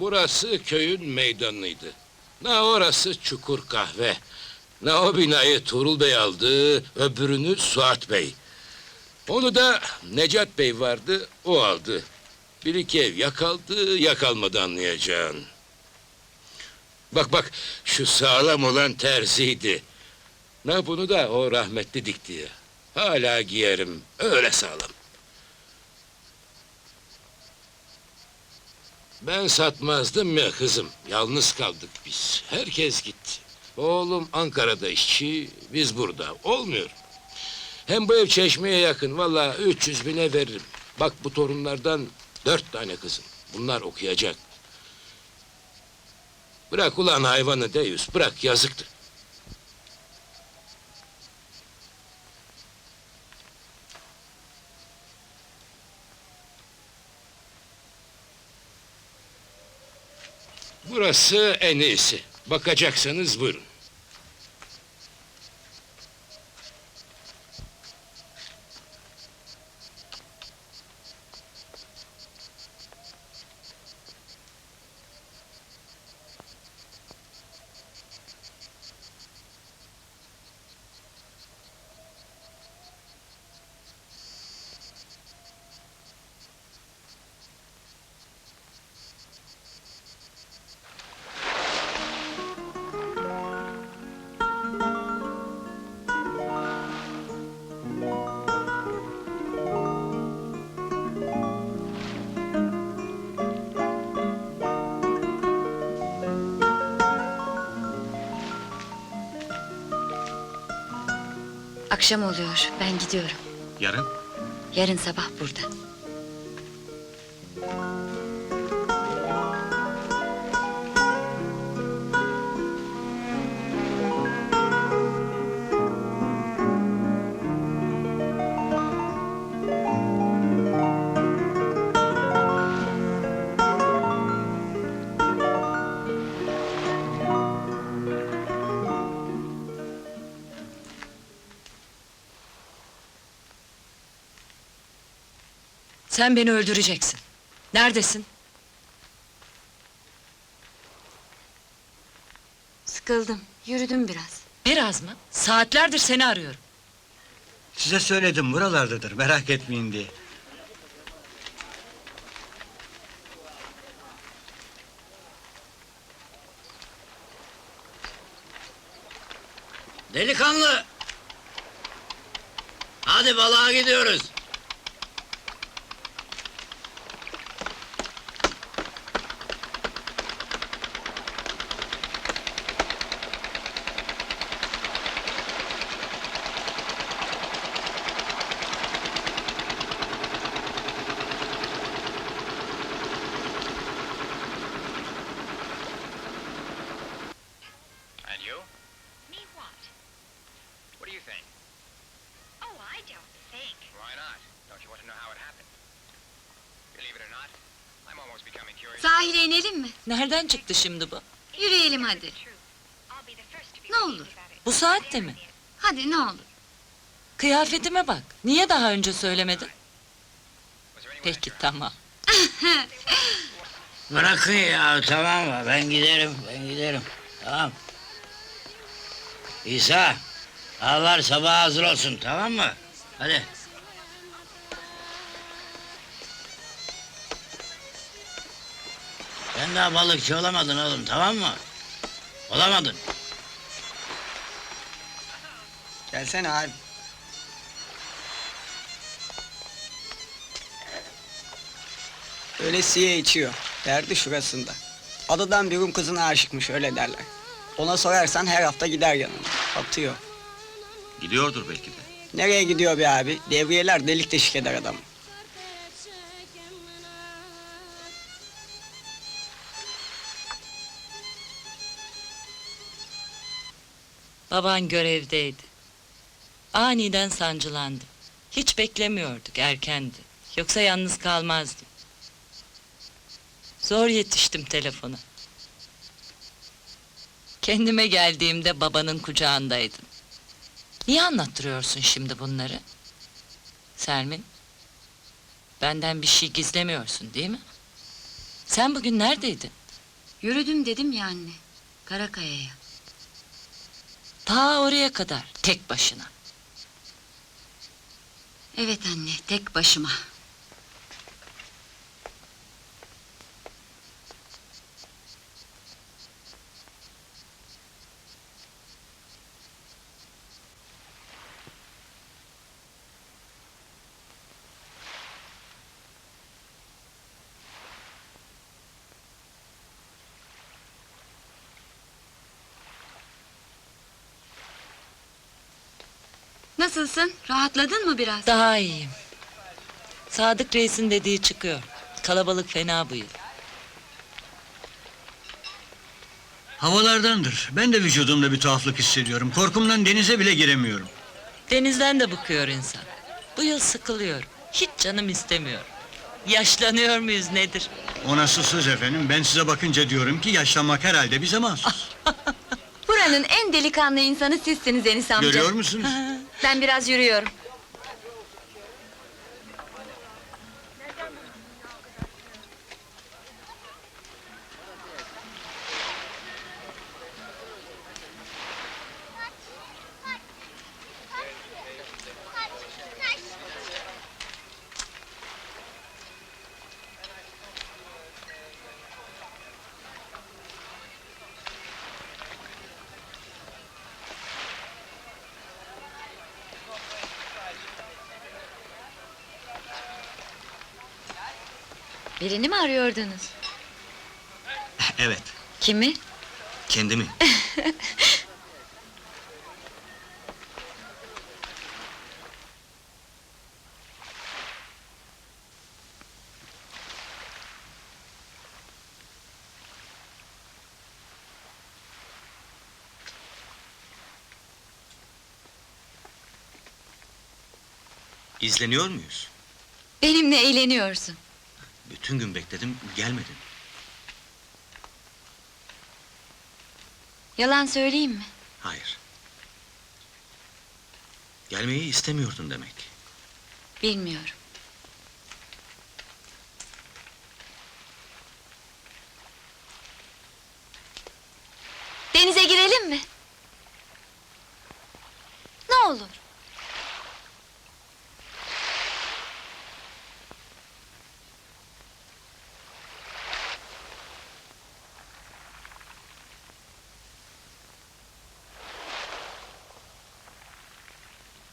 Burası köyün meydanıydı. Ne orası çukur kahve. Ne o binayı Tuğrul Bey aldı, öbürünü Suat Bey. Onu da Necat Bey vardı, o aldı. Bir iki ev yakaldı, yakalmadı anlayacağın. Bak bak, şu sağlam olan terziydi. Ne bunu da o rahmetli dikti ya. Hala giyerim, öyle sağlam. Ben satmazdım ya kızım. Yalnız kaldık biz. Herkes gitti. Oğlum Ankara'da işçi, biz burada. Olmuyor. Hem bu ev çeşmeye yakın. Vallahi 300 bine veririm. Bak bu torunlardan dört tane kızım. Bunlar okuyacak. Bırak ulan hayvanı Deyüz. Bırak yazıktır. Burası en iyisi. Bakacaksanız buyurun. Akşam oluyor. Ben gidiyorum. Yarın? Yarın sabah burada. Sen beni öldüreceksin. Neredesin? Sıkıldım. Yürüdüm biraz. Biraz mı? Saatlerdir seni arıyorum. Size söyledim buralardadır merak etmeyin diye. Delikanlı! Hadi balığa gidiyoruz. Think? Oh, I don't think. Why not? Don't you want to know how it happened? Believe it or not, I'm almost becoming curious. Sahile inelim mi? Nereden çıktı şimdi bu? Yürüyelim hadi. Ne olur. Bu saatte mi? Hadi ne olur. Kıyafetime bak. Niye daha önce söylemedin? Peki tamam. Bırakın ya tamam mı? Ben giderim, ben giderim. Tamam. İsa, ağlar sabah hazır olsun tamam mı? Hadi. Sen daha balıkçı olamadın oğlum tamam mı? Olamadın. Gelsene abi. Ölesiye içiyor. Derdi şurasında. Adadan bir Rum kızına aşıkmış öyle derler. Ona sorarsan her hafta gider yanına. Atıyor. Gidiyordur belki de. Nereye gidiyor be abi? Devriyeler delik deşik eder adamı. Baban görevdeydi. Aniden sancılandım. Hiç beklemiyorduk erkendi. Yoksa yalnız kalmazdım. Zor yetiştim telefona. Kendime geldiğimde babanın kucağındaydım. Niye anlattırıyorsun şimdi bunları? Selmin, benden bir şey gizlemiyorsun değil mi? Sen bugün neredeydin? Yürüdüm dedim ya anne. Karakaya'ya. Ta oraya kadar tek başına. Evet anne, tek başıma. Nasılsın? Rahatladın mı biraz? Daha iyiyim. Sadık Reis'in dediği çıkıyor. Kalabalık fena bu yıl. Havalardandır. Ben de vücudumda bir tuhaflık hissediyorum. Korkumdan denize bile giremiyorum. Denizden de bıkıyor insan. Bu yıl sıkılıyor. Hiç canım istemiyor. Yaşlanıyor muyuz nedir? O nasıl söz efendim? Ben size bakınca diyorum ki yaşlanmak herhalde bize mahsus. Buranın en delikanlı insanı sizsiniz Enis amca. Görüyor musunuz? Ben biraz yürüyorum. Birini mi arıyordunuz? evet. Kimi? Kendimi. İzleniyor muyuz? Benimle eğleniyorsun. Bütün gün bekledim, gelmedin. Yalan söyleyeyim mi? Hayır. Gelmeyi istemiyordun demek. Bilmiyorum.